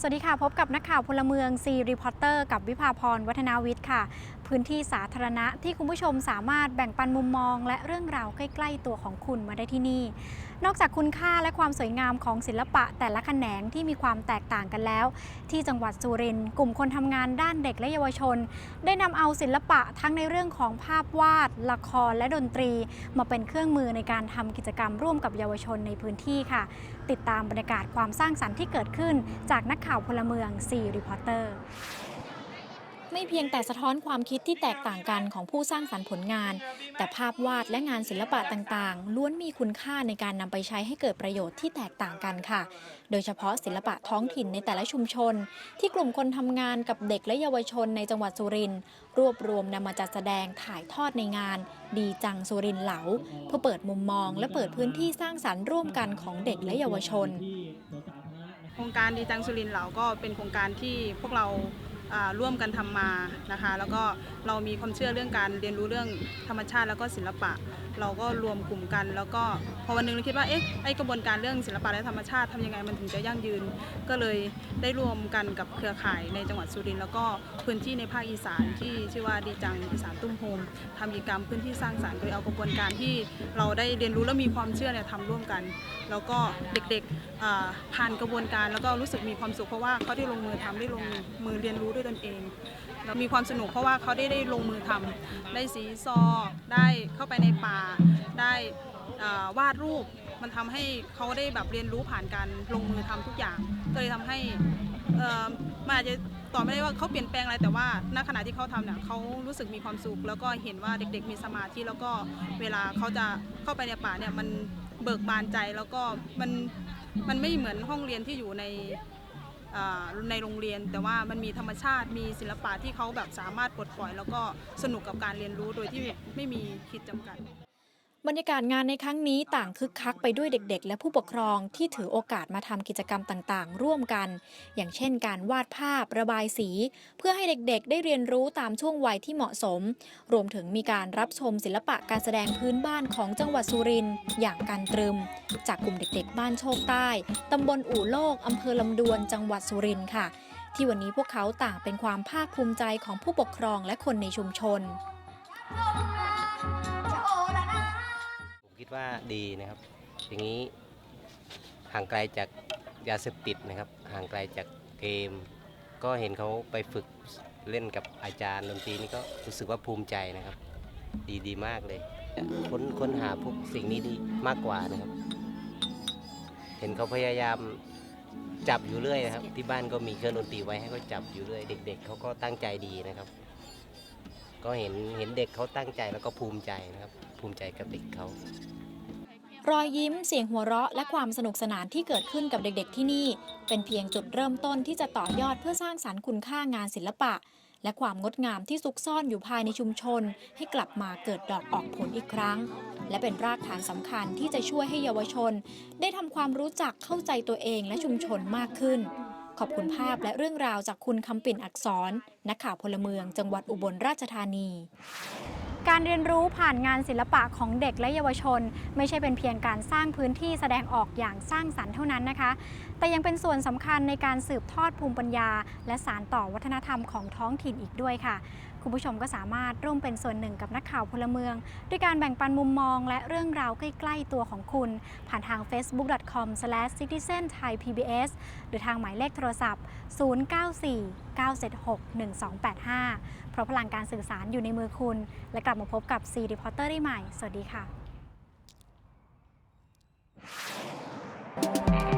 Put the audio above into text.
สวัสดีค่ะ พบกับนักข่าวพลเมืองซีรีพอร์เตอร์กับวิภาพรวัฒนาวิทย์ค่ะ พื้นที่สาธารณะที่คุณผู้ชมสามารถแบ่งปันมุมมอง และเรื่องราวใกล้ ๆ ตัวของคุณมาได้ที่นี่ นอกจากคุณค่าและความสวยงามของศิลปะแต่ละแขนงที่มีความแตกต่างกันแล้ว ที่จังหวัดสุรินทร์กลุ่มคนทำงานด้านเด็กและเยาวชน ได้นำเอาศิลปะทั้งในเรื่องของภาพวาด ละครและดนตรี มาเป็นเครื่องมือในการทำกิจกรรมร่วมกับเยาวชนในพื้นที่ค่ะ ติดตามบรรยากาศความสร้างสรรค์ที่เกิดขึ้นจากนักข่าวพลเมืองซีรีพอร์เตอร์ไม่เพียงแต่สะท้อนความคิดที่แตกต่างกันของผู้สร้างสรรค์ผลงาน แต่ภาพวาดและงานศิลปะต่างๆ ล้วนมีคุณค่าในการนำไปใช้ให้เกิดประโยชน์ที่แตกต่างกันค่ะ โดยเฉพาะศิลปะท้องถิ่นในแต่ละชุมชน ที่กลุ่มคนทำงานกับเด็กและเยาวชนในจังหวัดสุรินทร์รวบรวมนำมาจัดแสดงถ่ายทอดในงาน ดีจังสุรินทร์เหลา เพื่อเปิดมุมมอง และเปิดพื้นที่สร้างสรรค์ร่วมกันของเด็กและเยาวชน โครงการดีจังสุรินทร์เราก็เป็นโครงการที่พวกเราอ่า ร่วมกันทำมานะคะ แล้วก็เรามีความเชื่อเรื่องการเรียนรู้เรื่องธรรมชาติแล้วก็ศิลปะ เราก็รวมกลุ่มกัน แล้วก็พอวันหนึงเราคิดว่าเอ๊ะไอกระบวนการเรื่องศิลปะและธรรมชาติทำยังไงมันถึงจะยั่งยืน ก็เลยได้รวมกันกับเครือข่ายในจังหวัดสุรินทร์แล้วก็พื้นที่ในภาคอีสานที่ชื่อว่าดีจังอีสานตุ้มโฮมทำกิจกรรมพื้นที่สร้างสรรค์โดยเอากระบวนการที่เราได้เรียนรู้และมีความเชื่อเนี่ยทำร่วมกัน แล้วก็เด็กๆผ่านกระบวนการแล้วก็รู้สึกมีความสุขเพราะว่าเขาได้ลงมือทำได้ลงมือเรียนรู้ด้วยตนเองแล้วมีความสนุกเพราะว่าเขาได้ได้ลงมือทำได้สีซอได้เข้าไปในป่า ได้วาดรูป มันทำให้เขาได้แบบเรียนรู้ผ่านการลงมือทำทุกอย่าง ก็เลยทำให้เอ่อมันอาจจะตอบไม่ได้ว่าเขาเปลี่ยนแปลงอะไรแต่ว่าณขณะที่เขาทำเนี่ยเขารู้สึกมีความสุข แล้วก็เห็นว่าเด็กๆมีสมาธิแล้วก็เวลาเขาจะเข้าไปในป่าเนี่ยมันเบิกบานใจแล้วก็มันมันไม่เหมือนห้องเรียนที่อยู่ใน ในโรงเรียน แต่ว่ามันมีธรรมชาติมีศิลปะที่เขาแบบสามารถปลดปล่อย แล้วก็สนุกกับการเรียนรู้โดยที่ไม่มีขีดจำกัด บรรยากาศงานในครั้งนี้ต่างคึกคักไปด้วยเด็กๆ และผู้ปกครองที่ถือโอกาสมาทำกิจกรรมต่างๆ ร่วมกัน อย่างเช่นการวาดภาพระบายสี เพื่อให้เด็กๆ ได้เรียนรู้ตามช่วงวัยที่เหมาะสม รวมถึงมีการรับชมศิลปะการแสดงพื้นบ้านของจังหวัดสุรินทร์อย่างการตรึม จากกลุ่มเด็กๆ บ้านโชคใต้ตำบลอู่โลกอำเภอลำดวนจังหวัดสุรินทร์ค่ะ ที่วันนี้พวกเขาต่างเป็นความภาคภูมิใจของผู้ปกครองและคนในชุมชน ดว่าดีนะครับ อย่างนี้ห่างไกลจากยาเสพติดนะครับ ห่างไกลจากเกม ก็เห็นเขาไปฝึกเล่นกับอาจารย์ดนตรีนี่ก็รู้สึกว่าภูมิใจนะครับ ดีดีมากเลยค้นค้นหาพวกสิ่งนี้ดีมากกว่านะครับ เห็นเขาพยายามจับอยู่เรื่อยนะครับ ที่บ้านก็มีเครื่องดนตรีไว้ให้เขาจับอยู่เรื่อย เด็ก ๆเขาก็ตั้งใจดีนะครับ ก็เห็นเห็นเด็กเขาตั้งใจแล้วก็ภูมิใจนะครับ ภูมิใจกับเด็กเขา รอยยิ้มเสียงหัวเราะและความสนุกสนานที่เกิดขึ้นกับเด็กๆที่นี่ เป็นเพียงจุดเริ่มต้นที่จะต่อยอดเพื่อสร้างสรรค์คุณค่างานศิลปะ และความงดงามที่ซุกซ่อนอยู่ภายในชุมชน ให้กลับมาเกิดดอกออกผลอีกครั้ง และเป็นรากฐานสำคัญที่จะช่วยให้เยาวชน ได้ทำความรู้จักเข้าใจตัวเองและชุมชนมากขึ้น ขอบคุณภาพและเรื่องราวจากคุณคำปิ่นอักษร นักข่าวพลเมือง จังหวัดอุบลราชธานี การเรียนรู้ผ่านงานศิลปะของเด็กและเยาวชน ไม่ใช่เป็นเพียงการสร้างพื้นที่แสดงออกอย่างสร้างสรรค์เท่านั้นนะคะ แต่ยังเป็นส่วนสำคัญในการสืบทอดภูมิปัญญา และสานต่อวัฒนธรรมของท้องถิ่นอีกด้วยค่ะ คุณผู้ชมก็สามารถร่วมเป็นส่วนหนึ่งกับนักข่าวพลเมือง ด้วยการแบ่งปันมุมมองและเรื่องราวใกล้ ๆ ตัวของคุณ ผ่านทาง facebook.com/citizenthaipbs หรือทางหมายเลขโทรศัพท์ 094 976 1285 เพราะพลังการสื่อสารอยู่ในมือคุณ และกลับมาพบกับ C Reporter ได้ใหม่ สวัสดีค่ะ